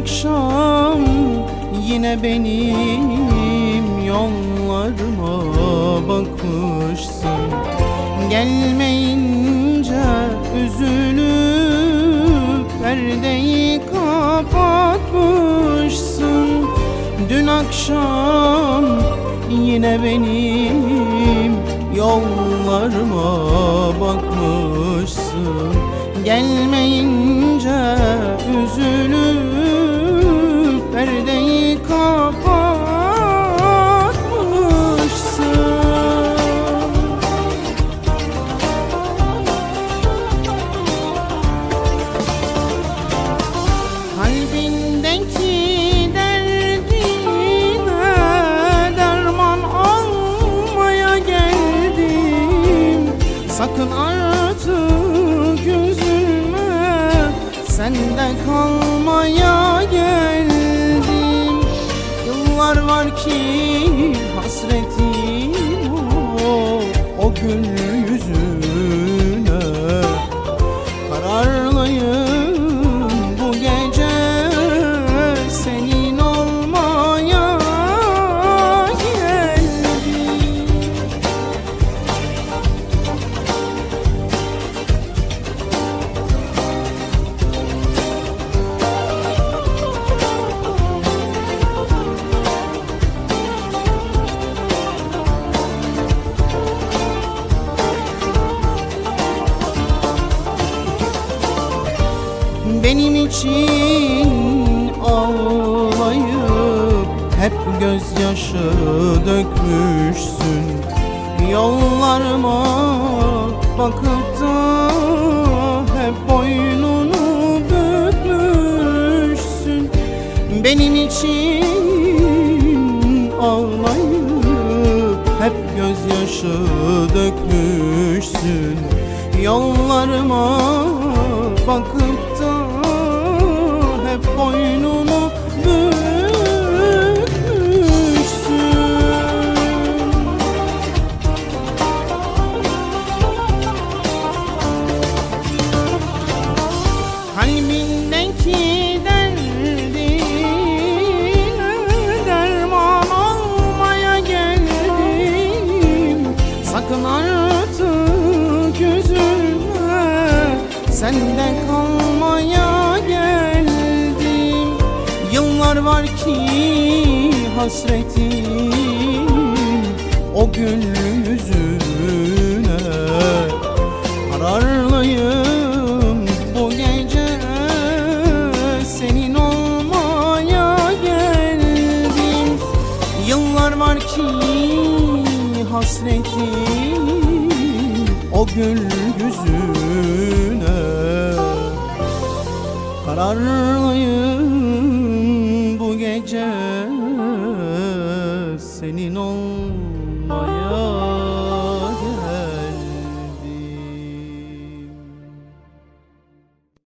akşam yine benim yollarıma bakmışsın. Gelmeyince üzülüp perdeyi kapatmışsın. Dün akşam yine benim yollarıma bakmışsın. Gelmeyince üzülüp Sakın artık üzülme. Sende kalmaya geldim. Yıllar var ki hasretim o, o gül Benim için ağlayıp hep gözyaşı dökmüşsün. Yollarıma bakıp da hep boynunu bükmüşsün. Benim için ağlayıp hep gözyaşı dökmüşsün. Yollarıma bakıp var ki hasretim o gül yüzüne. Kararlıyım bu gece senin olmaya geldim. Yıllar var ki hasretim o gül yüzüne. Kararlıyım ni nong noya